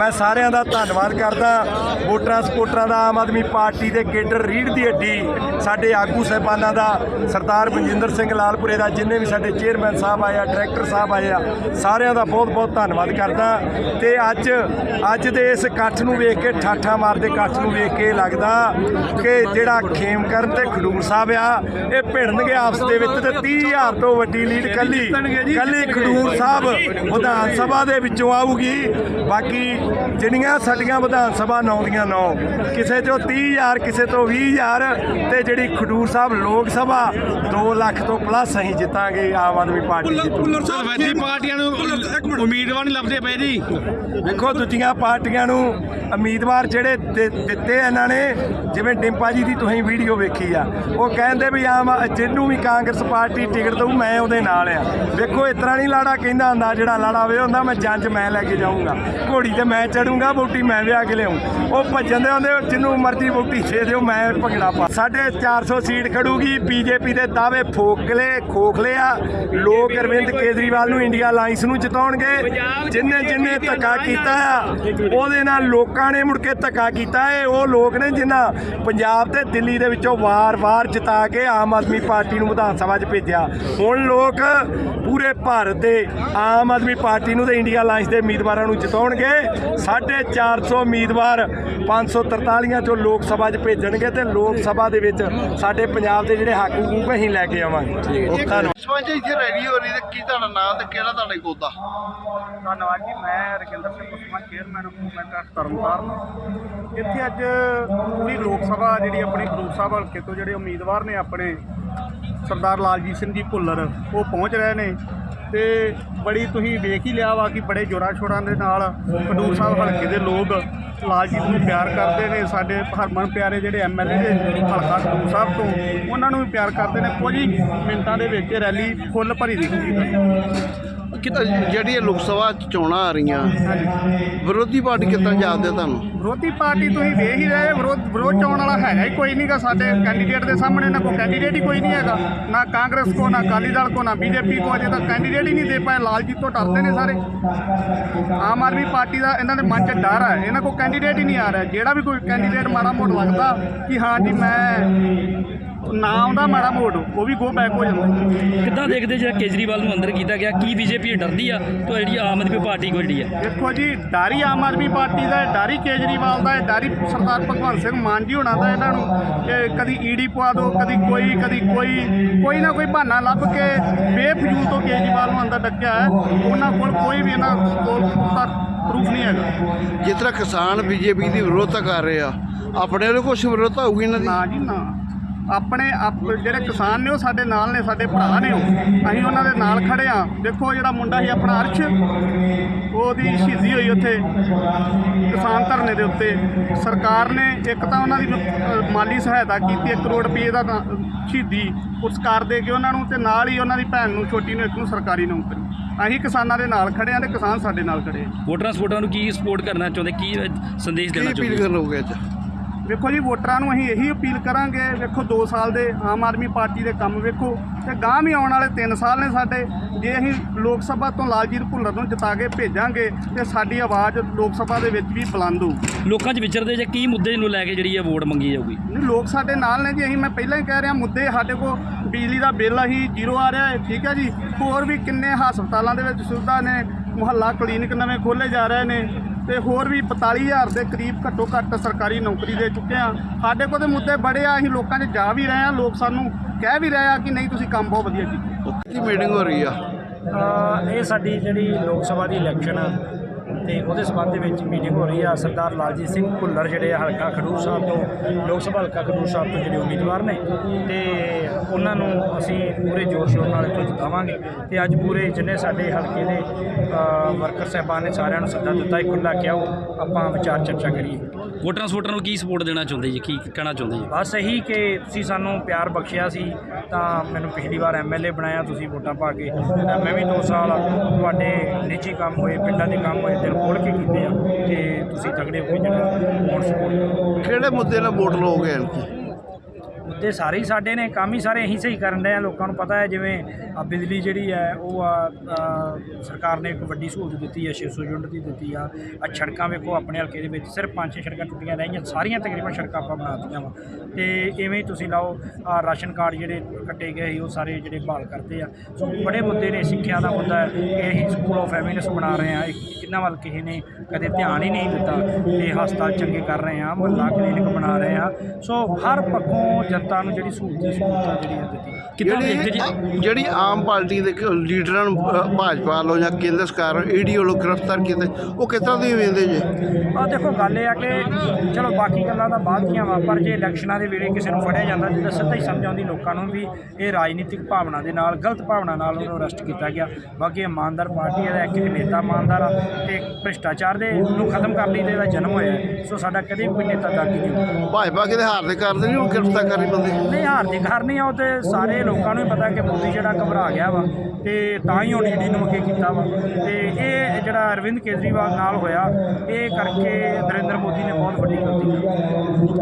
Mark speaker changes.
Speaker 1: ਮੈਂ ਸਾਰਿਆਂ ਦਾ ਧੰਨਵਾਦ ਕਰਦਾ। ਵੋਟਰਾਂ ਸਪੋਰਟਰਾਂ ਦਾ, ਆਮ ਆਦਮੀ ਪਾਰਟੀ ਦੇ ਕੇਡਰ ਰੀੜ ਦੀ ਹੱਡੀ, ਸਾਡੇ ਆਗੂ ਸਹਿਬਾਨਾਂ ਦਾ, ਸਰਦਾਰ ਬਲਜਿੰਦਰ ਸਿੰਘ ਲਾਲਪੁਰੇ ਦਾ, ਜਿੰਨੇ ਵੀ ਸਾਡੇ ਚੇਅਰਮੈਨ ਸਾਹਿਬ ਆਏ ਆ, ਡਾਇਰੈਕਟਰ ਸਾਹਿਬ ਆਏ ਆ, ਸਾਰਿਆਂ ਦਾ ਬਹੁਤ ਬਹੁਤ ਧੰਨਵਾਦ ਕਰਦਾ। ਤੇ ਅੱਜ ਅੱਜ ਦੇ ਇਸ ਇਕੱਠ ਨੂੰ ਵੇਖ ਕੇ, ਠਾਠਾ ਮਾਰਦੇ ਇਕੱਠ ਨੂੰ ਵੇਖ ਕੇ ਲੱਗਦਾ ਕਿ ਜਿਹੜਾ ਖੇਮਕਰਨ ਤੇ ਖਡੂਰ ਸਾਹਿਬ ਆ, ਇਹ ਭਿੜਨਗੇ ਆਪਸ ਦੇ ਵਿੱਚ ਤੇ 30000 ਤੋਂ ਵੱਡੀ ਲੀਡ ਕੱਲੀ ਕੱਲੀ ਖਡੂਰ ਸਾਹਿਬ ਵਿਧਾਨ ਸਭਾ ਦੇ ਵਿੱਚੋਂ ਆਊਗੀ। ਬਾਕੀ ਜਿਹੜੀਆਂ ਸਾਡੀਆਂ ਵਿਧਾਨ ਸਭਾ ਨੌ ਦੀਆਂ ਨੌ ਕਿਸੇ ਚੋਂ 30000 ਕਿਸੇ ਤੋਂ 20000 ਤੇ ਜਿਹੜੀ ਖਡੂਰ ਸਾਹਿਬ ਲੋਕ ਸਭਾ 2 ਲੱਖ ਤੋਂ ਪਲੱਸ ਅਸੀਂ ਜਿੱਤਾਂਗੇ ਆਮ ਆਦਮੀ ਪਾਰਟੀ ਜਿੱਤੂ
Speaker 2: ਸਲਵੈਤੀ ਪਾਰਟੀਆਂ ਨੂੰ ਉਮੀਦਵਾਰ ਨਹੀਂ ਲੱਭਦੇ ਪਏ ਜੀ।
Speaker 1: ਦੇਖੋ ਦੂਜੀਆਂ ਪਾਰਟੀਆਂ ਨੂੰ ਉਮੀਦਵਾਰ ਜਿਹੜੇ ਦਿੱਤੇ ਇਹਨਾਂ ਨੇ ਜਿਵੇਂ ਡਿੰਪਾ ਜੀ ਦੀ ਤੁਸੀਂ ਵੀਡੀਓ ਵੇਖੀ ਆ ਉਹ ਕਹਿੰਦੇ ਵੀ ਆਮ ਜਿਹਨੂੰ ਵੀ ਕਾਂਗਰਸ ਪਾਰਟੀ ਟਿਕਟ ਦਊ ਮੈਂ ਉਹਦੇ ਨਾਲ ਆ। ਵੇਖੋ ਇਸ ਤਰ੍ਹਾਂ ਨਹੀਂ ਲਾੜਾ ਕਹਿੰਦਾ ਹੁੰਦਾ ਜਿਹੜਾ ਲਾੜਾ ਵੇ ਹੁੰਦਾ ਮੈਂ ਜੰਜ ਮੈਂ ਲੈ ਕੇ ਜਾਊਂਗਾ। ਘੋੜੀ ਤੇ ਮੈਂ ਮੈਂ ਚੜੂੰਗਾ ਬੋਟੀ, ਮੈਂ ਵਿਆਹ ਕੇ ਲਿਆਉਂ ਉਹ ਭੱਜਣ ਦੇ ਹੁੰਦੇ, ਜਿੰਨੂੰ ਮਰਜ਼ੀ ਬੋਟੀ ਛੇ ਦਿਓ, ਮੈਂ ਭੰਗੜਾ ਪਾ। ਸਾਡੇ 400 ਸੀਟ ਖੜੂਗੀ, ਬੀਜੇਪੀ ਦੇ ਦਾਅਵੇ ਫੋਕਲੇ, ਖੋਖਲੇ ਆ। ਲੋਕ ਅਰਵਿੰਦ ਕੇਜਰੀਵਾਲ ਨੂੰ ਇੰਡੀਆ ਅਲਾਈਅੰਸ ਨੂੰ ਜਿਤਾਉਣਗੇ। ਜਿੰਨੇ ਜਿੰਨੇ ਧੱਕਾ ਕੀਤਾ ਉਹਦੇ ਨਾਲ ਲੋਕਾਂ ਨੇ ਮੁੜ ਕੇ ਧੱਕਾ ਕੀਤਾ ਏ। ਉਹ ਲੋਕ ਨੇ ਜਿਨ੍ਹਾਂ ਪੰਜਾਬ ਤੇ ਦਿੱਲੀ ਦੇ ਵਿੱਚੋਂ ਵਾਰ-ਵਾਰ ਜਿਤਾ ਕੇ ਆਮ ਆਦਮੀ ਪਾਰਟੀ ਨੂੰ ਵਿਧਾਨ ਸਭਾ 'ਚ ਭੇਜਿਆ। ਹੁਣ ਲੋਕ ਪੂਰੇ ਭਾਰਤ ਦੇ ਆਮ ਆਦਮੀ ਪਾਰਟੀ ਨੂੰ ਤੇ ਇੰਡੀਆ ਅਲਾਈਅੰਸ ਦੇ ਉਮੀਦਵਾਰਾਂ ਨੂੰ ਜਿਤਾਉਣਗੇ। 450 ਉਮੀਦਵਾਰ 543 ਚੋਂ ਲੋਕ ਸਭਾ 'ਚ ਭੇਜਣਗੇ ਤੇ ਲੋਕ ਸਭਾ ਦੇ ਵਿੱਚ ਸਾਡੇ ਪੰਜਾਬ ਦੇ ਜਿਹੜੇ ਹੱਕ ਹਕੂਕ ਅਸੀਂ ਲੈ ਕੇ ਆਵਾਂਗੇ। ਧੰਨਵਾਦ
Speaker 3: ਸਪੰਜ ਇੱਥੇ ਰੈਡੀ ਹੋ ਰਹੀ ਤੇ ਕੀ ਤੁਹਾਡਾ ਨਾਮ ਤੇ ਕਿਹੜਾ ਤੁਹਾਡਾ ਕੋਦਾ
Speaker 4: ਧੰਨਵਾਦ ਜੀ ਮੈਂ Rajinder Singh Kusma chairman of movement of Tarn Taran. ਇੱਥੇ ਅੱਜ ਪੂਰੀ ਲੋਕ ਸਭਾ ਜਿਹੜੀ ਆਪਣੀ ਖਡੂਰ ਸਾਹਿਬ ਹਲਕੇ ਤੋਂ ਜਿਹੜੇ ਉਮੀਦਵਾਰ ਨੇ ਆਪਣੇ ਸਰਦਾਰ ਲਾਲਜੀਤ ਸਿੰਘ ਜੀ ਭੁੱਲਰ ਉਹ ਪਹੁੰਚ ਰਹੇ ਨੇ। ਤੇ ਬੜੀ ਤੁਸੀਂ ਵੇਖ ਹੀ ਲਿਆ ਵਾ ਕਿ ਬੜੇ ਜੋਰਾਂ ਸ਼ੋਰਾਂ ਦੇ ਨਾਲ ਖਡੂਰ ਸਾਹਿਬ ਹਲਕੇ ਦੇ ਲੋਕ ਲਾਲਜੀਤ ਨੂੰ ਪਿਆਰ ਕਰਦੇ ਨੇ, ਸਾਡੇ ਹਰਮਨ ਪਿਆਰੇ ਜਿਹੜੇ ਐਮਐਲਏ ਦੇ ਹਲਕਾ ਖਡੂਰ ਸਾਹਿਬ ਤੋਂ, ਉਹਨਾਂ ਨੂੰ ਵੀ ਪਿਆਰ ਕਰਦੇ ਨੇ। ਕੁਝ ਹੀ ਮਿੰਟਾਂ ਦੇ ਵਿੱਚ ਰੈਲੀ ਫੁੱਲ ਭਰੀ ਦਿਖੂਗੀ।
Speaker 3: ਕਿਤਾ ਜਿਹੜੀ ਇਹ ਲੋਕ ਸਭਾ ਚੋਣਾਂ ਆ ਰਹੀਆਂ, ਵਿਰੋਧੀ ਪਾਰਟੀ ਕਿੱਦਾਂ ਜਾਪਦੇ ਤੁਹਾਨੂੰ?
Speaker 4: ਵਿਰੋਧੀ ਪਾਰਟੀ ਤੁਸੀਂ ਵੇਖ ਹੀ ਰਹੇ, ਵਿਰੋਧ ਵਿਰੋਧ ਚ ਆਉਣ ਵਾਲਾ ਹੈਗਾ ਹੀ ਕੋਈ ਨਹੀਂਗਾ ਸਾਡੇ ਕੈਂਡੀਡੇਟ ਦੇ ਸਾਹਮਣੇ, ਨਾ ਕੋਈ ਕੈਂਡੀਡੇਟ ਹੀ ਕੋਈ ਨਹੀਂ ਹੈਗਾ, ਨਾ ਕਾਂਗਰਸ ਕੋ, ਨਾ ਅਕਾਲੀ ਦਲ ਕੋ, ਨਾ ਬੀਜੇਪੀ ਕੋ, ਅਜੇ ਤੱਕ ਕੈਂਡੀਡੇਟ ਹੀ ਨਹੀਂ ਦੇ ਪਾਏ ਲਾਲਜੀਤ ਤੋਂ ਡਰਦੇ ਨੇ ਸਾਰੇ। ਆਮ ਆਦਮੀ ਪਾਰਟੀ ਦਾ ਇਹਨਾਂ ਦੇ ਮਨ 'ਚ ਡਰ ਹੈ, ਇਹਨਾਂ ਕੋ ਕੈਂਡੀਡੇਟ ਹੀ ਨਹੀਂ ਆ ਰਿਹਾ। ਜਿਹੜਾ ਵੀ ਕੋਈ ਕੈਂਡੀਡੇਟ ਮਾੜਾ ਮੋੜ ਲੱਗਦਾ ਕਿ ਹਾਂ ਜੀ, ਮੈਂ ਨਾ ਆਉਂਦਾ ਮਾੜਾ ਮੋੜ ਉਹ ਵੀ ਗੋ ਬੈਕ ਹੋ ਜਾਂਦਾ।
Speaker 5: ਕਿੱਦਾਂ ਦੇਖਦੇ ਜਿਹੜਾ ਕੇਜਰੀਵਾਲ ਨੂੰ ਅੰਦਰ ਕੀਤਾ ਗਿਆ? ਕੀ ਬੀਜੇਪੀ ਡਰਦੀ ਆ? ਤਾਂ ਜਿਹੜੀ ਆਮ ਆਦਮੀ ਪਾਰਟੀ ਕੋਲ ਜਿਹੜੀ ਆ।
Speaker 4: ਦੇਖੋ ਜੀ ਡਾਰੀ ਆਮ ਆਦਮੀ ਪਾਰਟੀ ਦਾ ਹੈ ਡਾਰੀ ਕੇਜਰੀਵਾਲ ਦਾ ਹੈ ਡਾਰੀ ਸਰਦਾਰ ਭਗਵੰਤ ਸਿੰਘ ਮਾਨ ਜੀ ਹੋਣਾ ਦਾ ਇਹਨਾਂ ਨੂੰ। ਕਿ ਕਦੀ ਈਡੀ ਪਵਾ ਦਿਓ ਕਦੀ ਕੋਈ ਕਦੀ ਕੋਈ ਕੋਈ ਨਾ ਕੋਈ ਬਹਾਨਾ ਲੱਭ ਕੇ ਬੇਫਜ਼ੂਲ ਤੋਂ ਕੇਜਰੀਵਾਲ ਨੂੰ ਅੰਦਰ ਡੱਕਿਆ ਹੈ। ਉਹਨਾਂ ਕੋਲ ਕੋਈ ਵੀ ਇਹਨਾਂ ਕੋਲ ਪ੍ਰੂਫ ਨਹੀਂ ਹੈਗਾ।
Speaker 3: ਜਿਸ ਤਰ੍ਹਾਂ ਕਿਸਾਨ ਬੀਜੇਪੀ ਦੀ ਵਿਰੋਧਤਾ ਕਰ ਰਹੇ ਆ ਆਪਣੇ ਵੱਲੋਂ ਕੁਝ ਵਿਰੋਧਤਾ ਹੋਊਗੀ ਇਹਨਾਂ ਦੀ?
Speaker 4: ਨਾ ਜੀ ਨਾ। ਆਪਣੇ ਆਪ ਜਿਹੜੇ ਕਿਸਾਨ ਨੇ ਉਹ ਸਾਡੇ ਨਾਲ ਨੇ ਸਾਡੇ ਭਰਾ ਨੇ ਉਹ। ਅਸੀਂ ਉਹਨਾਂ ਦੇ ਨਾਲ ਖੜੇ ਆ ਦੇਖੋ ਜਿਹੜਾ ਮੁੰਡਾ ਸੀ ਆਪਣਾ ਅਰਸ਼। ਉਹਦੀ ਸ਼ਹੀਦੀ ਹੋਈ ਉੱਥੇ ਕਿਸਾਨ ਧਰਨੇ ਦੇ ਉੱਤੇ। ਸਰਕਾਰ ਨੇ ਇੱਕ ਤਾਂ ਉਹਨਾਂ ਦੀ ਮਾਲੀ ਸਹਾਇਤਾ ਕੀਤੀ 1 ਕਰੋੜ ਰੁਪਏ ਦਾ ਤਾਂ ਸ਼ਹੀਦੀ ਪੁਰਸਕਾਰ ਦੇ ਕੇ ਉਹਨਾਂ ਨੂੰ ਤੇ ਨਾਲ ਹੀ ਉਹਨਾਂ ਦੀ ਭੈਣ ਨੂੰ ਛੋਟੀ ਨੂੰ ਇੱਕ ਨੂੰ ਸਰਕਾਰੀ ਨੌਕਰੀ। ਅਸੀਂ ਕਿਸਾਨਾਂ ਦੇ ਨਾਲ ਖੜੇ ਆ ਤੇ ਕਿਸਾਨ ਸਾਡੇ ਨਾਲ ਖੜੇ ਆ।
Speaker 5: ਵੋਟਰਾਂ ਸਪੋਰਟਰਾਂ ਨੂੰ ਕੀ ਸਪੋਰਟ ਕਰਨਾ ਚਾਹੁੰਦੇ? ਕੀ ਸੰਦੇਸ਼
Speaker 3: ਕੀ
Speaker 5: ਦੇਣਾ
Speaker 3: ਅਪੀਲ
Speaker 5: ਚਾਹੁੰਦੇ?
Speaker 3: ਕਰੋਗੇ ਅੱਜ?
Speaker 4: ਵੇਖੋ ਜੀ ਵੋਟਰਾਂ ਨੂੰ ਅਸੀਂ ਇਹੀ ਅਪੀਲ ਕਰਾਂਗੇ, ਵੇਖੋ 2 ਸਾਲ ਦੇ ਆਮ ਆਦਮੀ ਪਾਰਟੀ ਦੇ ਕੰਮ ਵੇਖੋ ਤੇ ਗਾਂ ਵੀ ਆਉਣ ਵਾਲੇ 3 ਸਾਲ ਨੇ ਸਾਡੇ। ਜੇ ਅਸੀਂ ਲੋਕ ਸਭਾ ਤੋਂ ਲਾਲਜੀਤ ਭੁੱਲਰ ਨੂੰ ਜਿਤਾ ਕੇ ਭੇਜਾਂਗੇ ਤੇ ਸਾਡੀ ਆਵਾਜ਼ ਲੋਕ ਸਭਾ ਦੇ ਵਿੱਚ ਵੀ ਬੁਲੰਦ ਹੋਊ
Speaker 5: ਲੋਕਾਂ 'ਚ ਵਿਚਰਦੇ ਜੇ ਕੀ ਮੁੱਦੇ ਨੂੰ ਲੈ ਕੇ ਜਿਹੜੀ ਇਹ ਵੋਟ ਮੰਗੀ ਜਾਊਗੀ?
Speaker 4: ਨਹੀਂ ਲੋਕ ਸਾਡੇ ਨਾਲ ਨੇ ਜੀ ਅਸੀਂ ਮੈਂ ਪਹਿਲਾਂ ਹੀ ਕਹਿ ਰਿਹਾ ਮੁੱਦੇ ਸਾਡੇ ਕੋਲ ਬਿਜਲੀ ਦਾ ਬਿੱਲ ਅਸੀਂ ਜ਼ੀਰੋ ਆ ਰਿਹਾ ਹੈ ਠੀਕ ਹੈ ਜੀ। ਹੋਰ ਵੀ ਕਿੰਨੇ ਹਸਪਤਾਲਾਂ ਦੇ ਵਿੱਚ ਸੁਵਿਧਾ ਨੇ ਮੁਹੱਲਾ ਕਲੀਨਿਕ ਨਵੇਂ ਖੋਲੇ ਜਾ ਰਹੇ ਨੇ ਤੇ ਹੋਰ ਵੀ 42000 ਦੇ ਕਰੀਬ ਘੱਟੋ ਘੱਟ ਸਰਕਾਰੀ ਨੌਕਰੀ ਦੇ ਚੁੱਕੇ ਆ ਸਾਡੇ ਕੋਲ ਤੇ ਮੁੱਦੇ ਬੜੇ ਆ ਅਸੀਂ ਲੋਕਾਂ 'ਚ ਜਾ ਵੀ ਰਹੇ ਆ ਲੋਕ ਸਾਨੂੰ ਕਹਿ ਵੀ ਰਹੇ ਆ ਕਿ ਨਹੀਂ ਤੁਸੀਂ ਕੰਮ ਬਹੁਤ ਵਧੀਆ ਕੀਤਾ।
Speaker 3: ਕੀ ਮੀਟਿੰਗ ਹੋ ਰਹੀ ਆ?
Speaker 6: ਇਹ ਸਾਡੀ ਜਿਹੜੀ ਲੋਕ ਸਭਾ ਦੀ ਇਲੈਕਸ਼ਨ ਆ ਤੇ ਉਹਦੇ ਸੰਬੰਧ ਦੇ ਵਿੱਚ ਮੀਟਿੰਗ ਹੋ ਰਹੀ ਆ। ਸਰਦਾਰ ਲਾਲਜੀਤ ਸਿੰਘ ਭੁੱਲਰ ਜਿਹੜੇ ਹਲਕਾ ਖਡੂਰ ਸਾਹਿਬ ਤੋਂ ਲੋਕ ਸਭਾ ਹਲਕਾ ਖਡੂਰ ਸਾਹਿਬ ਤੋਂ ਜਿਹੜੇ ਉਮੀਦਵਾਰ ਨੇ ਤੇ ਉਹਨਾਂ ਨੂੰ ਅਸੀਂ ਪੂਰੇ ਜੋਰ ਸ਼ੋਰ ਨਾਲ ਇੱਥੋਂ ਜਿਤਾਵਾਂਗੇ। ਤੇ ਅੱਜ ਪੂਰੇ ਜਿੰਨੇ ਸਾਡੇ ਹਲਕੇ ਦੇ ਵਰਕਰ ਸਹਿਬਾਨ ਨੇ ਸਾਰਿਆਂ ਨੂੰ ਸੱਦਾ ਦਿੱਤਾ ਇੱਕ ਖੁੱਲਾ ਕਿ ਆਓ ਆਪਾਂ ਵਿਚਾਰ ਚਰਚਾ ਕਰੀਏ।
Speaker 5: ਵੋਟਰਾਂ ਸਪੋਰਟਰਾਂ ਨੂੰ ਕੀ ਸਪੋਰਟ ਦੇਣਾ ਚਾਹੁੰਦੇ ਜੀ? ਕੀ ਕਹਿਣਾ ਚਾਹੁੰਦੇ ਜੀ?
Speaker 6: ਬਸ ਇਹੀ ਕਿ ਤੁਸੀਂ ਸਾਨੂੰ ਪਿਆਰ ਬਖਸ਼ਿਆ ਸੀ ਤਾਂ ਮੈਨੂੰ ਪਿਛਲੀ ਵਾਰ ਐਮਐਲਏ ਬਣਾਇਆ ਤੁਸੀਂ ਵੋਟਾਂ ਪਾ ਕੇ। ਮੈਂ ਵੀ 2 ਸਾਲ ਤੁਹਾਡੇ ਨਿੱਜੀ ਕੰਮ ਹੋਏ ਪਿੰਡਾਂ ਦੇ ਕੰਮ ਹੋਏ ਦਿਲ ਖੋਲ੍ਹ ਕੇ ਕੀਤੇ ਆ ਤੇ ਤੁਸੀਂ ਤਗੜੇ ਹੋ ਕੇ ਜਿਹੜਾ ਹੁਣ ਸਪੋਰਟ
Speaker 3: ਕਿਹੜੇ ਮੁੱਦੇ ਨਾਲ ਵੋਟ ਲਓਗੇ ਐਨਕੀ
Speaker 6: ਉੱਤੇ ਸਾਰੇ ਹੀ ਸਾਡੇ ਨੇ, ਕੰਮ ਹੀ ਸਾਰੇ ਅਸੀਂ ਸਹੀ ਕਰਨ ਦੇ ਆ। ਲੋਕਾਂ ਨੂੰ ਪਤਾ ਹੈ, ਜਿਵੇਂ ਆ ਬਿਜਲੀ ਜਿਹੜੀ ਹੈ, ਉਹ ਆ ਸਰਕਾਰ ਨੇ ਇੱਕ ਵੱਡੀ ਸਹੂਲਤ ਦਿੱਤੀ ਹੈ 600 ਯੂਨਿਟ ਦੀ ਦਿੱਤੀ ਆ। ਆ ਸੜਕਾਂ ਵੇਖੋ, ਆਪਣੇ ਹਲਕੇ ਦੇ ਵਿੱਚ ਸਿਰਫ ਪੰਜ ਛੇ ਸੜਕਾਂ ਟੁੱਟੀਆਂ ਰਹੀਆਂ, ਸਾਰੀਆਂ ਤਕਰੀਬਨ ਸੜਕਾਂ ਆਪਾਂ ਬਣਾ ਦਿੱਤੀਆਂ ਵਾ। ਤੇ ਇਵੇਂ ਹੀ ਤੁਸੀਂ ਲਾਓ ਆ ਰਾਸ਼ਨ ਕਾਰਡ ਜਿਹੜੇ ਕੱਟੇ ਗਏ ਸੀ, ਉਹ ਸਾਰੇ ਜਿਹੜੇ ਬਹਾਲ ਕਰਦੇ ਆ। ਸੋ ਬੜੇ ਮੁੱਦੇ ਨੇ, ਸਿੱਖਿਆ ਦਾ ਮੁੱਦਾ ਹੈ। ਕਿ ਅਸੀਂ ਸਕੂਲ ਆਫ ਐਮਿਨੈਂਸ ਬਣਾ ਰਹੇ ਆ ਜਿਨ੍ਹਾਂ ਵੱਲ ਕਿਸੇ ਨੇ ਕਦੇ ਧਿਆਨ ਹੀ ਨਹੀਂ ਦਿੱਤਾ, ਤੇ ਹਸਪਤਾਲ ਚੰਗੇ ਕਰ ਰਹੇ ਆ ਮੁਹੱਲਾ ਕਲੀਨਿਕ ਬਣਾ ਰਹੇ ਆ ਸੋ ਹਰ ਪੱਖੋਂ ਜਨਤਾ ਨੂੰ ਜਿਹੜੀ ਸਹੂਲਤ ਦੀ ਸਹੂਲਤ ਜਿਹੜੀ ਆ ਦਿੱਤੀ।
Speaker 5: ਕਿੱਦਾਂ ਦੇਖਦੇ ਜੀ?
Speaker 3: ਜਿਹੜੀ ਜਿਹੜੀ ਆਮ ਪਾਰਟੀ ਦੇ ਕ- ਲੀਡਰਾਂ ਨੂੰ ਅ, ਭਾਜਪਾ ਵੱਲੋਂ ਜਾਂ ਕੇਂਦਰ ਸਰਕਾਰ ਈਡੀ ਵੱਲੋਂ ਗ੍ਰਿਫਤਾਰ ਕੀਤੇ ਉਹ ਕਿਸ ਤਰ੍ਹਾਂ ਦੀ ਵੇਂਦੇ ਜੇ?
Speaker 6: ਆ ਦੇਖੋ ਗੱਲ ਇਹ ਆ ਕਿ ਚਲੋ ਬਾਕੀ ਗੱਲਾਂ ਤਾਂ ਬਾਅਦ ਦੀਆਂ ਵਾ ਪਰ ਜੇ ਇਲੈਕਸ਼ਨਾਂ ਦੇ ਵੇਲੇ ਕਿਸੇ ਨੂੰ ਫੜਿਆ ਜਾਂਦਾ ਤਾਂ ਸਿੱਧਾ ਹੀ ਸਮਝ ਆਉਂਦੀ ਲੋਕਾਂ ਨੂੰ ਵੀ ਇਹ ਰਾਜਨੀਤਿਕ ਭਾਵਨਾ ਦੇ ਨਾਲ ਗਲਤ ਭਾਵਨਾ ਨਾਲ ਉਹਨੂੰ ਅਰੈਸਟ ਕੀਤਾ ਗਿਆ। ਬਾਕੀ ਇਮਾਨਦਾਰ ਪਾਰਟੀ ਹੈ ਇੱਕ ਨੇਤਾ ਇਮਾਨਦਾਰ ਆ ਤੇ ਭ੍ਰਿਸ਼ਟਾਚਾਰ ਦੇ ਨੂੰ ਖਤਮ ਕਰਨ ਲਈ ਤੇ ਇਹਦਾ ਜਨਮ ਹੋਇਆ ਹੈ। ਸੋ ਸਾਡਾ ਕਦੇ ਵੀ ਕੋਈ ਨੇਤਾ ਦਾਗੀ ਨਹੀਂ ਹੋਊਗਾ
Speaker 3: ਭਾਜਪਾ ਕਿਤੇ ਹਾਰ ਦੇ ਕਰਦੇ ਨਹੀਂ ਉਹ ਗ੍ਰਿਫਤਾਰ ਕਰੀ ਬੰਦੇ
Speaker 6: ਨਹੀਂ ਹਾਰ ਦੀ ਘਰ ਨਹੀਂ ਆ, ਉਹ ਤੇ ਸਾਰੇ ਲੋਕਾਂ ਨੂੰ ਹੀ ਪਤਾ ਕਿ ਮੋਦੀ ਜਿਹੜਾ ਘਬਰਾ ਗਿਆ ਵਾ ਤੇ ਤਾਂ ਹੀ ਹੁਣ ਈਡੀ ਨੂੰ ਅੱਗੇ ਕੀਤਾ ਵਾ। ਤੇ ਇਹ ਜਿਹੜਾ ਅਰਵਿੰਦ ਕੇਜਰੀਵਾਲ ਨਾਲ ਹੋਇਆ, ਇਹ ਕਰਕੇ ਨਰਿੰਦਰ ਮੋਦੀ ਨੇ ਬਹੁਤ ਵੱਡੀ ਗਲਤੀ ਕੀਤੀ।